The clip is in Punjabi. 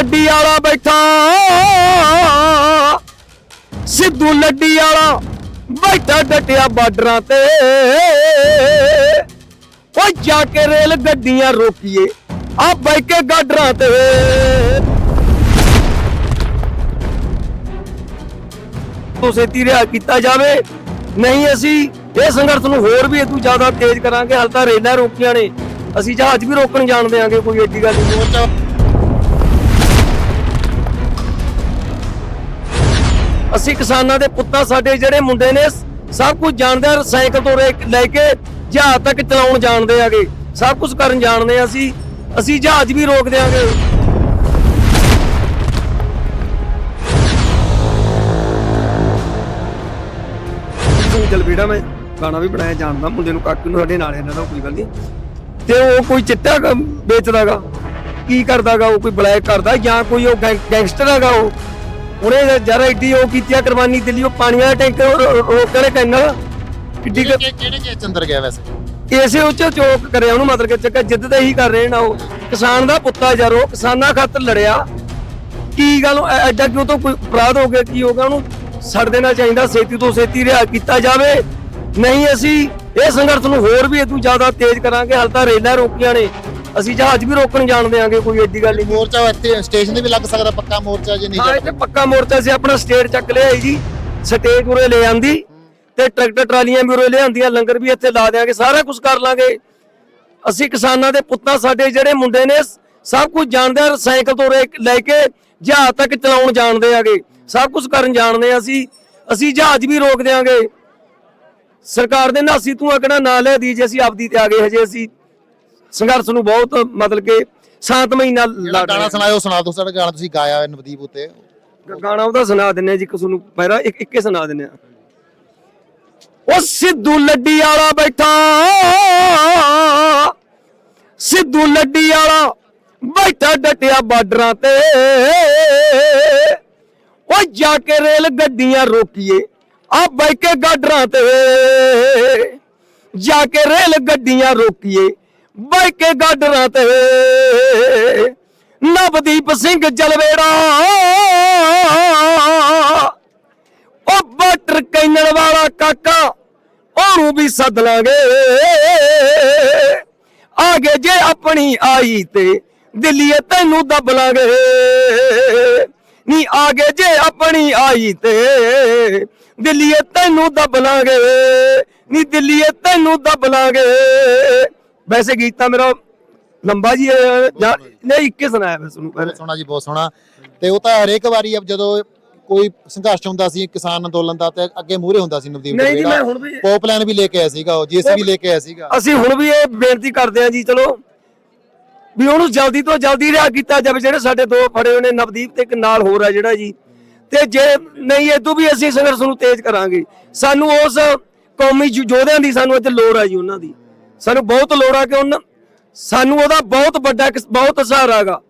ਲੱਡੀ ਵਾਲਾ ਬੈਠਾ। ਸਿੱਧੂ ਲੱਡੀ ਵਾਲਾ ਬੈਠਾ ਡਟਿਆ ਬਾਰਡਰਾਂ ਤੇ। ਓ ਜਾ ਕੇ ਰੇਲ ਗੱਡੀਆਂ ਰੋਕੀਏ, ਆ ਬੈ ਕੇ ਗਾਡਰਾਂ ਤੇ। ਤੋਂ ਛੇਤੀ ਰਿਹਾ ਕੀਤਾ ਜਾਵੇ, ਨਹੀਂ ਅਸੀਂ ਇਹ ਸੰਘਰਸ਼ ਨੂੰ ਹੋਰ ਵੀ ਇਦੋਂ ਜ਼ਿਆਦਾ ਤੇਜ਼ ਕਰਾਂਗੇ, ਹਾਲ ਤਾਂ ਰੇਲਾਂ ਰੋਕੀਆਂ ਨੇ। ਅਸੀਂ ਜਹਾਜ਼ ਵੀ ਰੋਕਣ ਜਾਣ ਦਿਆਂਗੇ, ਕੋਈ ਐਡੀ ਗੱਲ ਨਹੀਂ। ਅਸੀਂ ਕਿਸਾਨਾਂ ਦੇ ਪੁੱਤਾਂ, ਸਾਡੇ ਜਿਹੜੇ ਮੁੰਡੇ ਨੇ, ਸਭ ਕੁਝ ਜਾਣਦੇ ਆ, ਸਾਈਕਲ ਤੋਂ ਲੈ ਕੇ ਜਹਾਜ਼ ਤੱਕ ਚਲਾਉਣ ਜਾਣਦੇ ਆਗੇ। ਸਭ ਕੁਝ ਕਰਨ ਜਾਣਦੇ ਆ ਅਸੀਂ। ਅਸੀਂ ਜਹਾਜ਼ ਵੀ ਰੋਕ ਦਿਆਂਗੇ ਜਲ ਬੀੜਾ ਮੈਂ ਗਾਣਾ ਵੀ ਬਣਾਇਆ, ਜਾਣਦਾ, ਮੁੰਡੇ ਨੂੰ ਕਾਕੂ ਨੂੰ, ਸਾਡੇ ਨਾਲ ਇਹਨਾਂ ਦਾ ਕੋਈ ਗੱਲ ਨਹੀਂ। ਤੇ ਉਹ ਕੋਈ ਚਿੱਟਾ ਕ- ਵੇਚਦਾਗਾ ਕੀ ਕਰਦਾਗਾ ਉਹ ਕੋਈ ਬਲੈਕ ਕਰਦਾ ਜਾਂ ਕੋਈ ਉਹ ਗੈਂਗਸਟਰ ਹੈਗਾ ਉਹ? ਉਹਨੇ ਜਰਾ ਏਡੀ ਉਹ ਕੀਤੀਆ ਕੁਰਬਾਨੀ ਦਿੱਲੀ ਉਹ ਪਾਣੀ ਵਾਲਾ ਟੈਂਕਰ ਰੋਕਣ ਦੇ। ਕੈਨਲ ਕਿੱਡੀ ਕੁ- ਕਿਹੜੇ ਕਿਹੜੇ ਕੇਸ ਚ ਅੰਦਰ ਗਿਆ ਵੈਸੇ? ਇਸੇ ਉੱਚ ਚੋਕ ਕਰਿਆ ਉਹਨੂੰ ਮਤਲਬ ਕਿ ਚੱਕਾ ਜਿੱਦ ਤੇ ਹੀ ਕਰ ਰਹੇ ਨਾ ਉਹ। ਕਿਸਾਨ ਦਾ ਪੁੱਤਾ ਯਾਰ ਉਹ ਕਿਸਾਨਾਂ ਖਾਤਰ ਲੜਿਆ। ਕੀ ਗੱਲ ਐ- ਐਡਾ ਕਿਉਂ ਤੋਂ ਕੋਈ ਅਪਰਾਧ ਹੋ ਗਿਆ ਕੀ ਹੋ ਗਿਆ? ਉਹਨੂੰ ਛੱਡ ਦੇਣਾ ਚਾਹੀਦਾ ਛੇਤੀ ਤੋਂ ਛੇਤੀ ਰਿਹਾ ਕੀਤਾ ਜਾਵੇ। ਨਹੀਂ ਅਸੀਂ ਇਹ ਸੰਘਰਸ਼ ਨੂੰ ਹੋਰ ਵੀ ਇਦੋਂ ਜ਼ਿਆਦਾ ਤੇਜ਼ ਕਰਾਂਗੇ ਹਾਲ ਤਾਂ ਰੇਲਾਂ ਰੋਕੀਆਂ ਨੇ। ਅਸੀਂ ਜਹਾਜ਼ ਵੀ ਰੋਕਣ ਜਾਣ ਦਿਆਂਗੇ ਕੋਈ ਏਡੀ ਗੱਲ ਨਹੀਂ। ਮੋਰਚਾ ਇੱਥੇ ਸਟੇਸ਼ਨ ਤੇ ਵੀ ਲੱਗ ਸਕਦਾ ਪੱਕਾ ਮੋਰਚਾ ਜੇ ਨਹੀਂ ਹਾਂ ਇੱਥੇ ਪੱਕਾ ਮੋਰਚਾ ਸੀ ਆਪਣਾ ਸਟੇਟ ਚੱਕ ਲਿਆ ਜੀ ਸਟੇਜ ਉਰੇ ਲੈ ਆਂਦੀ ਤੇ ਟਰੈਕਟਰ ਟਰਾਲੀਆਂ ਵੀ ਉਰੇ ਲਿਆਂਦੀਆਂ ਲੰਗਰ ਵੀ ਇੱਥੇ ਲਾ ਦਿਆਂਗੇ ਸਾਰਾ ਕੁਝ ਕਰ ਲਾਂਗੇ। ਅਸੀਂ ਕਿਸਾਨਾਂ ਦੇ ਪੁੱਤਾਂ ਸਾਡੇ ਜਿਹੜੇ ਮੁੰਡੇ ਨੇ ਸਭ ਕੁਝ ਜਾਣਦੇ ਆ ਸਾਈਕਲ ਤੋਂ ਲੈ ਕੇ ਜਹਾਜ਼ ਤੱਕ ਚਲਾਉਣ ਜਾਣਦੇ ਆਗੇ। ਸਭ ਕੁਝ ਕਰਨ ਜਾਣਦੇ ਆ ਅਸੀਂ ਅਸੀਂ ਜਹਾਜ਼ ਵੀ ਰੋਕ ਦਿਆਂਗੇ। ਸਰਕਾਰ ਦੇ ਨਾਸੀ ਤੂੰ ਅਕੜਾ ਨਾ ਲੈ ਦੀ ਜੇ ਅਸੀਂ ਆਪਦੀ ਤੇ ਆ ਗਏ ਹਜੇ ਅਸੀਂ। ਸੰਘਰਸ਼ ਨੂੰ ਬਹੁਤ ਮਤਲਬ ਕਿ ਸ਼ਾਂਤਮਈ ਨਾਲ ਜਿਹੜਾ ਲੜ ਰਹੇ। ਗਾਣਾ। ਸੁਣਾਇਓ ਸੁਣਾ ਦਿਓ ਸਾਡਾ ਗਾਣਾ ਤੁਸੀਂ ਗਾਇਆ ਨਵਦੀਪ ਉੱਤੇ। ਗਾਣਾ ਉਹਦਾ ਸੁਣਾ ਦਿੰਨੇ ਜੀ ਕਿਸ ਨੂੰ ਪਹਿਲਾਂ ਇੱਕ ਇੱਕੇ ਸੁਣਾ ਦਿੰਨੇ ਆ ਉਹ ਸਿੱਧੂ ਲੱਡੀ ਵਾਲਾ ਬੈਠਾ। ਸਿੱਧੂ ਲੱਡੀ ਵਾਲਾ ਬੈਠਾ ਡਟਿਆ ਬਾਰਡਰਾਂ ਤੇ। ਉਹ ਜਾ ਕੇ ਰੇਲ ਗੱਡੀਆਂ ਰੋਕੀਏ ਆ ਬੈ ਕੇ ਗਾਡਰਾਂ ਤੇ। ਜਾ ਕੇ ਰੇਲ ਗੱਡੀਆਂ ਰੋਕੀਏ ਬੈ ਕੇ ਗਾਡਰਾਂ ਤੇ ਨਵਦੀਪ ਸਿੰਘ ਜਲਵੇੜਾ। ਉਹ ਬਟਰ ਕੈਨਲ ਵਾਲਾ ਕਾਕਾ, ਉਹਨੂੰ ਵੀ ਸੱਦ ਲਾਂਗੇ। ਆਗੇ ਜੇ ਆਪਣੀ ਆਈ ਤੇ ਦਿੱਲੀਏ ਤੈਨੂੰ ਦੱਬ ਲਾਂਗੇ। ਨੀ ਆਗੇ ਜੇ ਆਪਣੀ ਆਈ ਤੇ ਦਿੱਲੀਏ ਤੈਨੂੰ ਦੱਬ ਲਾਂਗੇ। ਨੀ ਦਿੱਲੀਏ ਤੈਨੂੰ ਦੱਬ ਲਾਂਗੇ। ਵੈਸੇ ਗੀਤ ਤਾਂ ਮੇਰਾ ਲੰਬਾ ਜੀ ਹੈ, ਜਾਂ ਨਹੀਂ ਇੱਕੇ ਸੁਣਾਇਆ ਮੈਂ ਤੁਹਾਨੂੰ ਪਹਿਲੇ। ਸੋਹਣਾ ਜੀ ਬਹੁਤ ਸੋਹਣਾ। ਤੇ ਉਹ ਤਾਂ ਹਰੇਕ ਵਾਰੀ ਅਬ ਜਦੋਂ ਕੋਈ ਸੰਘਰਸ਼ ਹੁੰਦਾ ਸੀ ਕਿਸਾਨ ਅੰਦੋਲਨ ਦਾ ਤੇ ਅੱਗੇ ਮੂਹਰੇ ਹੁੰਦਾ ਸੀ ਨਵਦੀਪ ਨਹੀਂ ਜੀ, ਮੈਂ ਹੁਣ ਵੀ- ਪੋਪਲਾਨ ਵੀ ਲੈ ਕੇ ਆਇਆ ਸੀਗਾ ਉਹ ਜੀਸੀਬੀ ਲੈ ਕੇ ਆਇਆ ਸੀਗਾ। ਅਸੀਂ ਹੁਣ ਵੀ ਇਹ ਬੇਨਤੀ ਕਰਦੇ ਹਾਂ ਜੀ ਚਲੋ ਵੀ ਉਹਨੂੰ ਜਲਦੀ ਤੋਂ ਜਲਦੀ ਰਿਹਾ ਕੀਤਾ ਜਾਵੇ। ਜਿਹੜੇ ਸਾਡੇ ਦੋ ਫੜੇ ਹੋਏ ਨੇ ਨਵਦੀਪ ਤੇ ਇੱਕ ਨਾਲ ਹੋਰ ਆ ਜਿਹੜਾ ਜੀ। ਤੇ ਜੇ ਨਹੀਂ ਇਦੋਂ ਵੀ ਅਸੀਂ ਸੰਘਰਸ਼ ਨੂੰ ਤੇਜ਼ ਕਰਾਂਗੇ। ਸਾਨੂੰ ਉਸ ਕੌਮੀ ਯੋਧਿਆਂ ਦੀ ਸਾਨੂੰ ਇੱਥੇ ਲੋੜ ਆ ਜੀ ਉਹਨਾਂ ਦੀ। ਸਾਨੂੰ ਬਹੁਤ ਲੋੜ ਆ ਕਿ ਉਹਨਾਂ ਸਾਨੂੰ ਉਹਦਾ ਬਹੁਤ ਵੱਡਾ ਇੱਕ ਬਹੁਤ ਸਹਾਰਾ ਹੈਗਾ।